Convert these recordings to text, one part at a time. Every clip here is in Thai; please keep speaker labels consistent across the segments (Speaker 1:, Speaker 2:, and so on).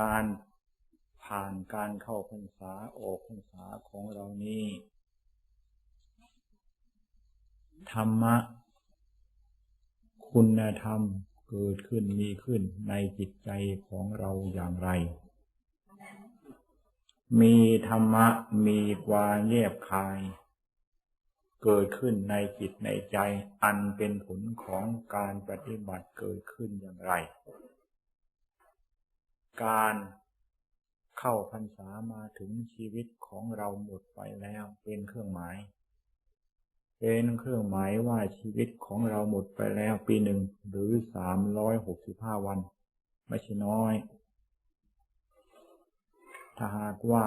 Speaker 1: การผ่านการเข้าพรรษาออกพรรษาของเรานี้ธรรมะ คุณธรรมเกิดขึ้นมีขึ้นในจิตใจของเราอย่างไร มีธรรมะมีความเงียบคาย เกิดขึ้นในจิตในใจ อันเป็นผลของการปฏิบัติเกิดขึ้นอย่างไร การเข้าพรรษามาถึงชีวิตของเราหมดไปแล้วเป็นเครื่องหมาย เป็นเครื่องหมายว่าชีวิตของเราหมดไปแล้วปีหนึ่งหรือสามร้อยหกสิบห้าวัน ไม่ใช่น้อย ถ้าหากว่า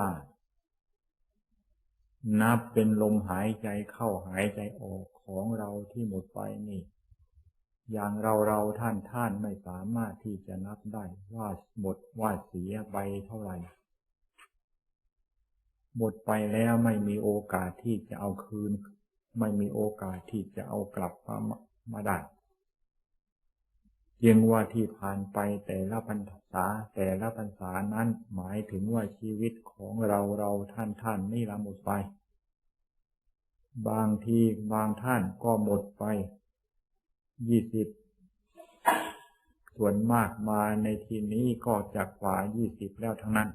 Speaker 1: นับเป็นลมหายใจเข้าหายใจออกของเราที่หมดไปนี่ อย่างเราเราท่านท่านไม่สามารถที่จะนับได้ว่าหมดว่าเสียไปเท่าไหร่ หมดไปแล้วไม่มีโอกาสที่จะเอาคืน ไม่มีโอกาสที่จะเอากลับมามาได้ยังว่าที่ผ่านไปแต่ละพรรษาแต่ละพรรษานั้นหมายถึงว่าชีวิตของเราเราท่านท่านนี่ละหมดไป บางทีบางท่านก็หมดไป ยี่สิบส่วนมากมาในทีนี้ก็จะกว่ายี่สิบแล้วทั้งนั้น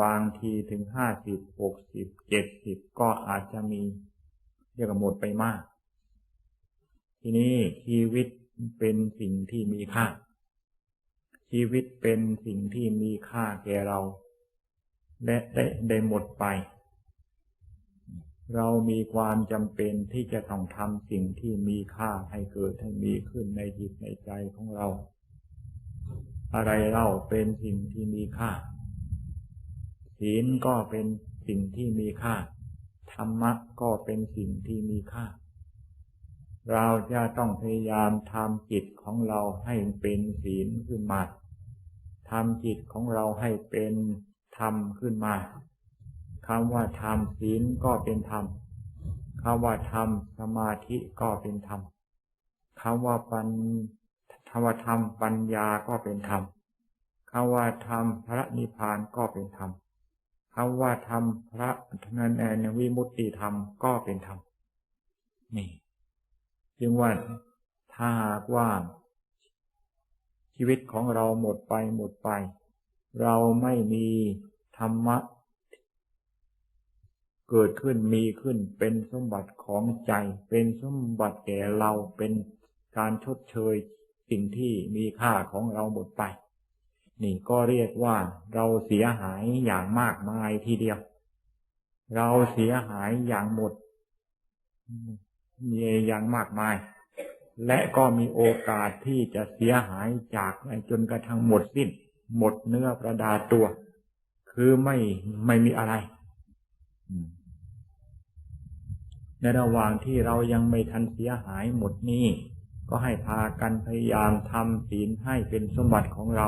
Speaker 1: บางทีถึงห้าสิบหกสิบเจ็ดสิบก็อาจจะมีเรียกว่าหมดไปมาก ทีนี้ชีวิตเป็นสิ่งที่มีค่า ชีวิตเป็นสิ่งที่มีค่าแก่เรา และได้ได้หมดไป เรามีความจำเป็นที่จะต้องทำสิ่งที่มีค่าให้เกิดให้มีขึ้นในจิตในใจของเรา อะไรเล่าเป็นสิ่งที่มีค่า ศีลก็เป็นสิ่งที่มีค่า ธรรมะก็เป็นสิ่งที่มีค่า เราจะต้องพยายามทำจิตของเราให้เป็นศีลขึ้นมาทำจิตของเราให้เป็นธรรมขึ้นมา คำว่าธรรมศีลก็เป็นธรรมคำว่าธรรมสมาธิก็เป็นธรรมคำว่าปัญธรรมธรรมปัญญาก็เป็นธรรมคำว่าธรรมพระนิพพานก็เป็นธรรมคำว่าธรรมพระนันแอนวิมุตติธรรมก็เป็นธรรมนี่จึงว่าถ้าหากว่า ชีวิตของเราหมดไปหมดไป เราไม่มีธรรมะ เกิดขึ้นมีขึ้นเป็นสมบัติของใจ เป็นสมบัติแก่เราเป็นการชดเชยสิ่งที่มีค่าของเราหมดไป นี่ก็เรียกว่าเราเสียหายอย่างมากมายทีเดียว เราเสียหายอย่างหมดมีอย่างมากมาย และก็มีโอกาสที่จะเสียหายจากจนกระทั่งหมดสิ้น หมดเนื้อประดาตัว คือไม่ไม่มีอะไร ในระหว่างที่เรายังไม่ทันเสียหายหมดนี้ก็ให้พากันพยายามทำศีลให้เป็นสมบัติของเรา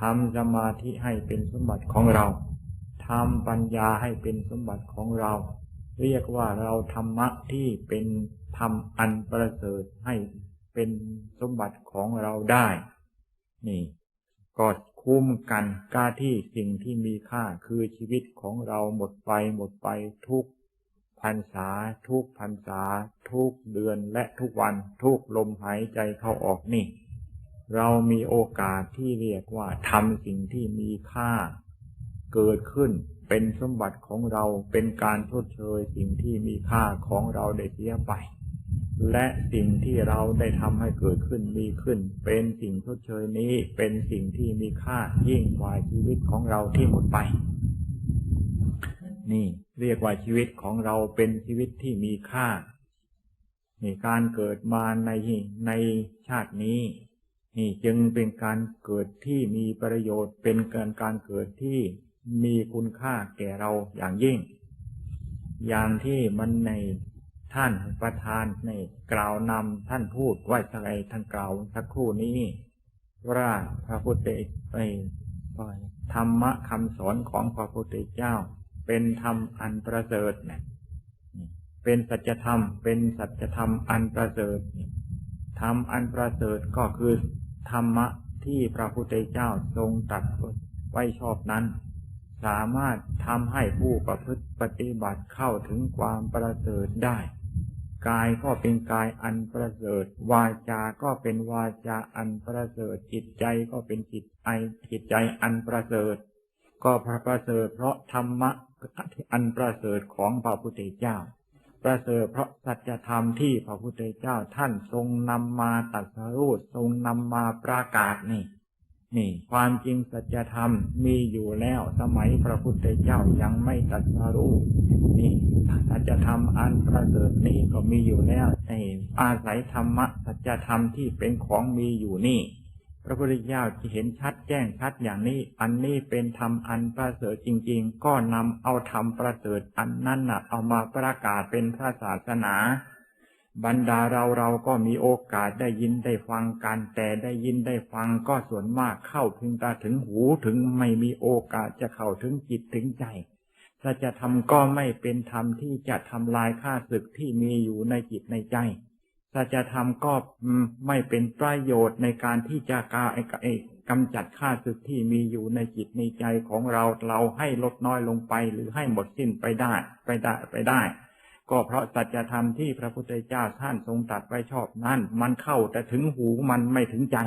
Speaker 1: ทำสมาธิให้เป็นสมบัติของเราทำปัญญาให้เป็นสมบัติของเรา เรียกว่าเราธรรมะที่เป็นธรรมอันประเสริฐให้เป็นสมบัติของเราได้ นี่ ก็ คุ้มกันกาที่สิ่งที่มีค่าคือชีวิตของเราหมดไปหมดไปทุกพรรษา ทุกพรรษา ทุกเดือนและทุกวันทุกลมหายใจเข้าออกนี่ เรามีโอกาสที่เรียกว่าทำสิ่งที่มีค่า เกิดขึ้นเป็นสมบัติของเราเป็นการทดเชยสิ่งที่มีค่าของเราได้เสียไป และสิ่งที่เราได้ทำให้เกิดขึ้นมีขึ้น เป็นสิ่งทดเชยนี้เป็นสิ่งที่มีค่ายิ่งกว่าชีวิตของเราที่หมดไป นี่เรียกว่าชีวิตของเราเป็นชีวิตที่มีค่านี่การเกิดมาในในชาตินี้ นี่จึงเป็นการเกิดที่มีประโยชน์เป็นเกินการเกิดที่มีคุณค่าแก่เราอย่างยิ่ง อย่างที่มันใน ท่านประธานในกล่าวนำท่านพูดไว้อะไรท่านกล่าวสักครู่นี้ ว่าพระพุทธไปธรรมะคำสอนของพระพุทธเจ้า เป็นธรรมอันประเสริฐเนี่ยเป็นสัจธรรม เป็นสัจธรรมอันประเสริฐธรรมอันประเสริฐก็คือธรรมะที่พระพุทธเจ้าทรงตรัสไว้ชอบนั้น สามารถทำให้ผู้ประพฤติปฏิบัติเข้าถึงความประเสริฐได้ กายก็เป็นกายอันประเสริฐ วาจาก็เป็นวาจาอันประเสริฐ จิตใจก็เป็นจิตไอจิตใจอันประเสริฐ ก็พระประเสริฐ เพราะธรรมะอันประเสริฐของพระพุทธเจ้า ประเสริฐเพราะสัจธรรมที่พระพุทธเจ้าท่านทรงนำมาตรัสรู้ทรงนำมาประกาศนี่ นี่ความจริงสัจธรรมมีอยู่แล้วสมัยพระพุทธเจ้ายังไม่ตรัสรู้นี่สัจธรรมอันประเสริฐนี่ก็มีอยู่แล้วในอาศัยธรรมะสัจธรรมที่เป็นของมีอยู่นี่ พระพุทธเจ้าที่เห็นชัดแจ้งชัดอย่างนี้ อันนี้เป็นธรรมอันประเสริฐจริง ๆ ก็นำเอาธรรมประเสริฐอันนั้นน่ะเอามาประกาศเป็นพระศาสนา บรรดาเราเราก็มีโอกาสได้ยินได้ฟังกัน แต่ได้ยินได้ฟังก็ส่วนมากเข้าถึงตาถึงหูถึงไม่มีโอกาสจะเข้าถึงจิตถึงใจสัจธรรมก็ไม่เป็นธรรมที่จะทำลายข้าศึกที่มีอยู่ในจิตในใจสัจธรรมก็ไม่เป็นประโยชน์ในการที่จะกากำจัดข้าศึกที่มีอยู่ในจิตในใจของเราเราให้ลดน้อยลงไปหรือให้หมดสิ้นไปได้ไปได้ไปได้ ก็เพราะสัจธรรมที่พระพุทธเจ้าท่านทรงตรัสไว้ชอบนั่นมันเข้าแต่ถึงหูมันไม่ถึงใจ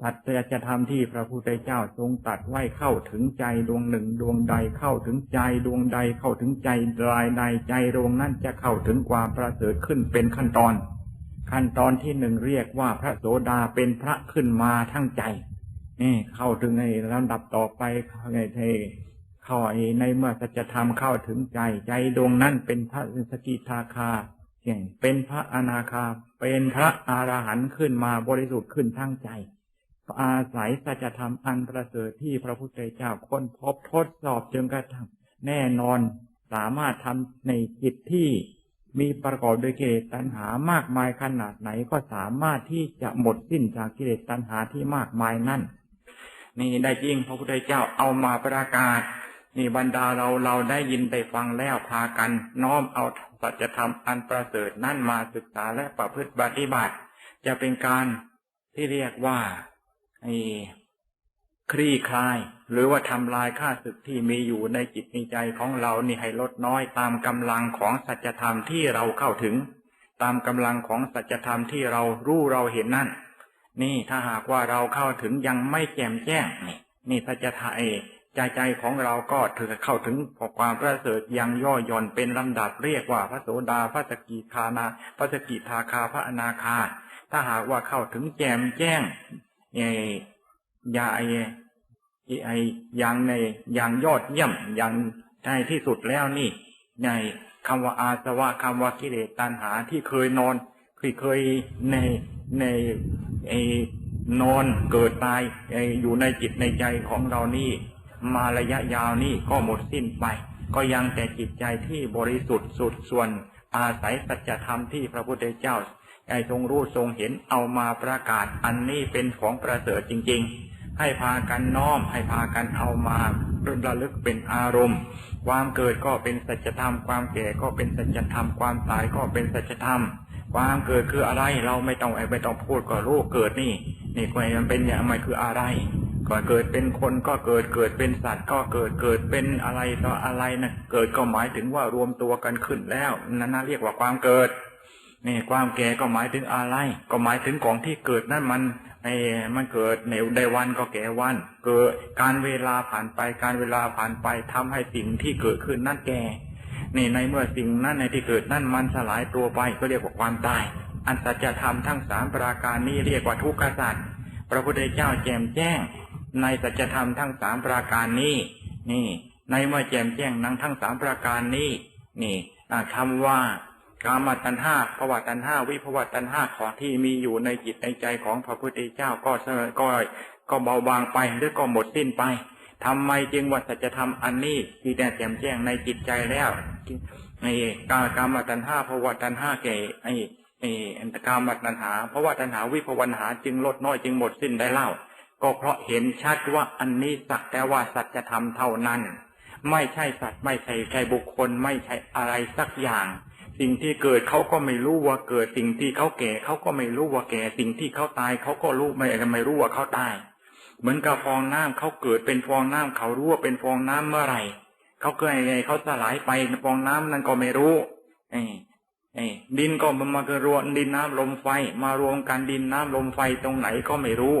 Speaker 1: สัจธรรมที่พระพุทธเจ้าทรงตรัสไว้เข้าถึงใจดวงหนึ่งดวงใดเข้าถึงใจดวงใดเข้าถึงใจรายใดใจดวงนั้นจะเข้าถึงความประเสริฐขึ้นเป็นขั้นตอน ขั้นตอนที่หนึ่งเรียกว่าพระโสดาเป็นพระขึ้นมาทั้งใจนี่เข้าถึงในลำดับต่อไปไง เทเข้าในเมื่อสัจธรรมเข้าถึงใจ ใจดวงนั้นเป็นพระสกิทาคาเป็นพระอนาคา เป็นพระอรหันต์ขึ้นมาบริสุทธิ์ขึ้นทั้งใจ อาศัยสัจธรรมอันประเสริฐที่พระพุทธเจ้าค้นพบทดสอบจนกระทั่งแน่นอนสามารถทำในจิตที่มีประกอบด้วยกิเลสตัณหามากมายขนาดไหนก็สามารถที่จะหมดสิ้นจากกิเลสตัณหาที่มากมายนั่น นี่ได้จริงพระพุทธเจ้าเอามาประกาศ นี่บรรดาเราเราได้ยินได้ฟังแล้วพากัน น้อมเอาสัจธรรมอันประเสริฐนั่นมาศึกษาและประพฤติปฏิบัติ จะเป็นการที่เรียกว่าคลี่คลาย หรือว่าทำลายข้าศึกที่มีอยู่ในจิตในใจของเรานี่ให้ลดน้อยตามกำลังของสัจธรรมที่เราเข้าถึง ตามกำลังของสัจธรรมที่เรารู้เราเห็นนั่น นี่ถ้าหากว่าเราเข้าถึงยังไม่แจ่มแจ้งนี่นี่สัจธรรม ใจใจของเราก็ถือเข้าถึงความประเสริฐยังย่อหย่อนเป็นลำดับเรียกว่าพระโสดาพระสกิคานาพระสกิทาคาพระอนาคา ถ้าหากว่าเข้าถึงแจมแจ้งยาไอไอย่างในย่างยอดเยี่ยมย่างในที่สุดแล้วนี่ ในคำว่าอาสวะคำว่ากิเลสตัณหาที่เคยนอนเคยเคยในในไอนอนเกิดตายไออยู่ในจิตในใจของเรานี่ มาระยะยาวนี่ก็หมดสิ้นไป ก็ยังแต่จิตใจที่บริสุทธิ์สุดส่วน อาศัยสัจธรรมที่พระพุทธเจ้าไอทรงรู้ทรงเห็นเอามาประกาศอันนี้เป็นของประเสริฐจริง ๆ ให้พากันน้อมให้พากันเอามาระลึกเป็นอารมณ์ ความเกิดก็เป็นสัจธรรม ความแก่ก็เป็นสัจธรรม ความตายก็เป็นสัจธรรมความเกิดคืออะไรเราไม่ต้องไม่ต้องพูดก็รู้เกิดนี่ นี่ก็มันเป็นอย่างไรคืออะไร ก่อนเกิดเป็นคนก็เกิดเกิดเป็นสัตว์ ก็เกิดเกิดเป็นอะไรต่ออะไรนะเกิดก็หมายถึงว่ารวมตัวกันขึ้นแล้วนั่นเรียกว่าความเกิดนี่ความแก่ก็หมายถึงอะไร ก็หมายถึงของที่เกิดนั่นมันไอ้มันเกิดในใดวันก็แก่วัน เกิดการเวลาผ่านไปการเวลาผ่านไปทำให้สิ่งที่เกิดขึ้นนั่นแก่นี่ในเมื่อสิ่งนั้นในที่เกิดนั่นมันสลายตัวไปก็เรียกว่าความตาย อันสัจธรรมทั้งสามประการนี้เรียกว่าทุกขสัจพระพุทธเจ้าแจมแจ้ง ในสัจธรรมทั้งสามประการนี้ นี่ ในเมื่อแจ่มแจ้งนั้งทั้งสามประการนี้ นี่คำว่ากามตัณห้าภวตัณห้าวิภวตัณห้าของที่มีอยู่ในจิตในใจของพระพุทธเจ้าก็เสก็ก็เบาบางไปหรือก็หมดสิ้นไปทำไมจึงว่าสัจธรรมอันนี้ที่แต่แจ่มแจ้งในจิตใจแล้วในกากามตัณห้าภวตัณห้าแก่ไอ้ไอ้อันตกามตัณหาเพราะว่าตัณหาวิภวันหาจึงลดน้อยจึงหมดสิ้นได้เล่า ก็เพราะเห็นชัดว่าอันนี้สักแต่ว่าสัจธรรมเท่านั้น ไม่ใช่สัตว์ไม่ใช่ใครบุคคลไม่ใช่อะไรสักอย่าง สิ่งที่เกิดเขาก็ไม่รู้ว่าเกิดสิ่งที่เขาแก่เขาก็ไม่รู้ว่าแก่สิ่งที่เขาตายเขาก็รู้ไม่ไม่รู้ว่าเขาตาย เหมือนกับฟองน้ำเขาเกิดเป็นฟองน้ำเขารู้ว่าเป็นฟองน้ำเมื่อไหร่เขาเกิดยังไงเขาสลายไปฟองน้ำนั้นก็ไม่รู้เอ้เอ้ดินก็มันมาเกิดรวมดินน้ำลมไฟมารวมกันดินน้ำลมไฟตรงไหนก็ไม่รู้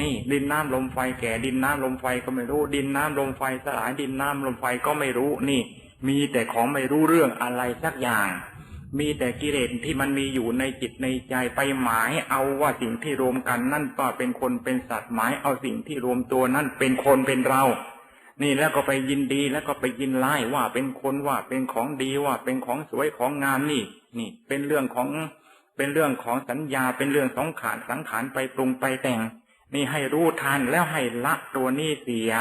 Speaker 1: นี่ ดินน้ำลมไฟแก่ ดินน้ำลมไฟก็ไม่รู้ ดินน้ำลมไฟสลายดินน้ำลมไฟก็ไม่รู้นี่ มีแต่ของไม่รู้เรื่องอะไรสักอย่าง มีแต่กิเลสที่มันมีอยู่ในจิตในใจไปหมาย เอาว่าสิ่งที่รวมกันนั่นก็เป็นคนเป็นสัตว์หมาย เอาสิ่งที่รวมตัวนั่นเป็นคนเป็นเรา นี่แล้วก็ไปยินดีแล้วก็ไปยินไล่ว่าเป็นคนว่าเป็นของดีว่าเป็นของสวยของงามนี่ นี่ เป็นเรื่องของเป็นเรื่องของสัญญาเป็นเรื่องสองขานสังขารไปปรุงไปแต่ง นี่ให้รู้ทันแล้วให้ละตัวนี้เสีย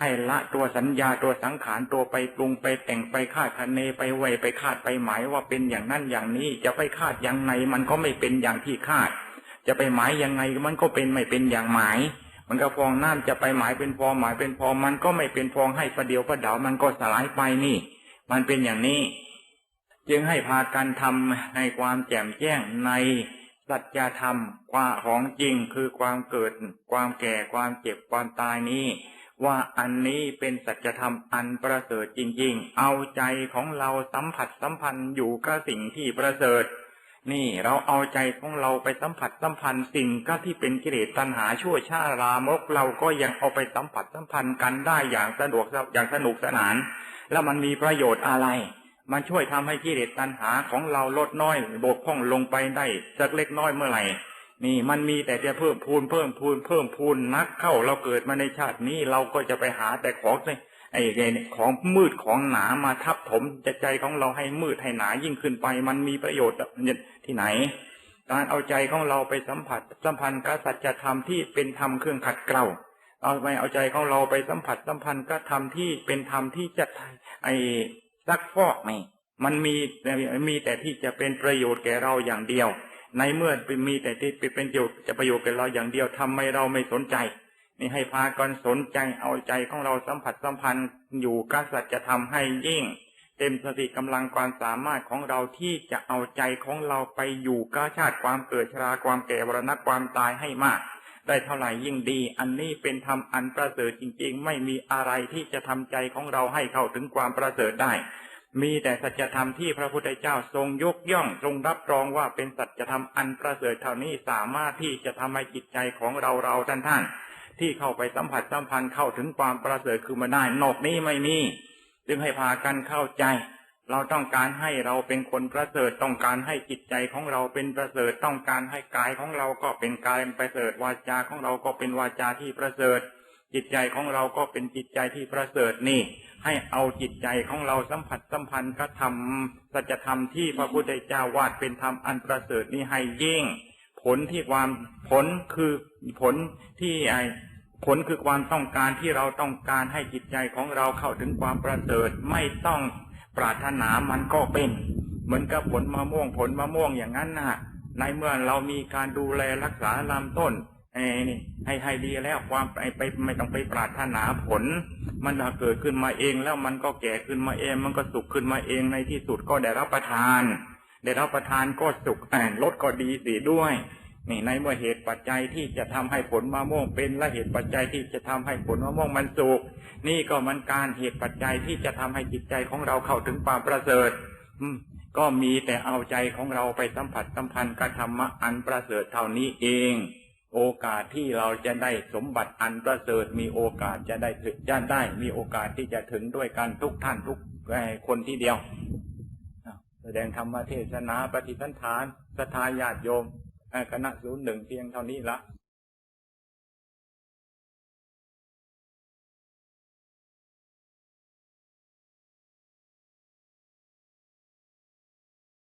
Speaker 1: ให้ละตัวสัญญาตัวสังขารตัวไปปรุงไปแต่งไปคาดคะเนไปไวไปคาดไปหมายว่าเป็นอย่างนั้นอย่างนี้ จะไปคาดอย่างไงมันก็ไม่เป็นอย่างที่คาด จะไปหมายยังไงมันก็เป็นไม่เป็นอย่างหมายมันก็ฟองน้ำจะไปหมายเป็นฟองหมายเป็นฟองมันก็ไม่เป็นฟองให้ประเดียวประเดามันก็สลายไปนี่ มันเป็นอย่างนี้ จึงให้พากันทำในความแจ่มแจ้งใน สัจธรรมความของจริงคือความเกิด ความแก่ความเจ็บความตายนี้ ว่าอันนี้เป็นสัจธรรมอันประเสริฐจริง ๆ เอาใจของเราสัมผัสสัมพันธ์อยู่กับสิ่งที่ประเสริฐ นี่เราเอาใจของเราไปสัมผัสสัมพันธ์สิ่งก็ที่เป็นกิเลสตัณหาชั่วชาลามกเราก็ยังเอาไปสัมผัสสัมพันธ์กันได้อย่างสะดวกอย่างสนุกสนาน แล้วมันมีประโยชน์อะไร มันช่วยทำให้กิเลสตัณหาของเราลดน้อยบกพร่องลงไปได้สักเล็กน้อยเมื่อไหร่ นี่มันมีแต่จะเพิ่มพูนเพิ่มพูนเพิ่มพูนนักเข้าเราเกิดมาในชาตินี้เราก็จะไปหาแต่ของไอ้เนี่ยของมืดของหนามาทับถมใจใจของเราให้มืดให้หนายิ่งขึ้นไป มันมีประโยชน์ที่ไหน การเอาใจของเราไปสัมผัสสัมพันธ์กับสัจธรรมที่เป็นธรรมเครื่องขัดเกลาเอาไปเอาใจของเราไปสัมผัสสัมพันธ์กับธรรมที่เป็นธรรมที่จะไอ ซักฟอกไม่ มันมีมีแต่ที่จะเป็นประโยชน์แก่เราอย่างเดียว ในเมื่อมีแต่ที่เป็นประโยชน์จะประโยชน์แก่เราอย่างเดียวทำไมเราไม่สนใจ นี่ให้พากันสนใจเอาใจของเราสัมผัสสัมพันธ์อยู่กับสัจธรรมให้ยิ่ง เต็มสติกำลังความสามารถของเราที่จะเอาใจของเราไปอยู่กับชาติความเกิดชราความแก่วรณะความตายให้มาก ได้เท่าไหร่ยิ่งดี อันนี้เป็นธรรมอันประเสริฐจริง ๆ ไม่มีอะไรที่จะทำใจของเราให้เข้าถึงความประเสริฐได้ มีแต่สัจธรรมที่พระพุทธเจ้าทรงยกย่อง ทรงรับรองว่าเป็นสัจธรรมอันประเสริฐเท่านี้สามารถที่จะทำให้จิตใจของเราเราท่านท่านที่เข้าไปสัมผัสสัมพันธ์เข้าถึงความประเสริฐคือมาได้นอกนี้ไม่มี จึงให้พากันเข้าใจ เราต้องการให้เราเป็นคนประเสริฐต้องการให้จิตใจของเราเป็นประเสริฐต้องการให้กายของเราก็เป็นกายประเสริฐวาจาของเราก็เป็นวาจาที่ประเสริฐ จิตใจของเราก็เป็นจิตใจที่ประเสริฐนี่ ให้เอาจิตใจของเราสัมผัสสัมพันธ์กับธรรมสัจธรรมที่พระพุทธเจ้าวาดเป็นธรรมอันประเสริฐนี้ให้ยิ่ง ผลที่ความผลคือผลที่ไอผลคือความต้องการที่เราต้องการให้จิตใจของเราเข้าถึงความประเสริฐไม่ต้อง ปรารถนามันก็เป็น เหมือนกับผลมะม่วงผลมะม่วงอย่างนั้นนะในเมื่อเรามีการดูแลรักษาลำต้นนี่ให้ให้ดีแล้วความไปไปไม่ต้องไปปรารถนาผล มันเกิดขึ้นมาเองแล้วมันก็แก่ขึ้นมาเอง มันก็สุกขึ้นมาเองในที่สุดก็ได้รับประทาน ได้รับประทานก็สุกลดก็ดีสิด้วยนี่ในเมื่อเหตุปัจจัยที่จะทำให้ผลมะม่วงเป็นและเหตุปัจจัยที่จะทำให้ผลมะม่วงมันสุก นี่ก็มันการเหตุปัจจัยที่จะทำให้จิตใจของเราเข้าถึงความประเสริฐ อืม ก็มีแต่เอาใจของเราไปสัมผัสสัมพันธ์กับธรรมะอันประเสริฐเท่านี้เอง โอกาสที่เราจะได้สมบัติอันประเสริฐ มีโอกาสจะได้ถึงจะได้ มีโอกาสที่จะถึงด้วยกันทุกท่านทุกคนที่เดียวแสดงธรรมเทศนาปฏิสันฐานสทายาติโยมคณะศูนย์หนึ่งเพียงเท่านี้ละ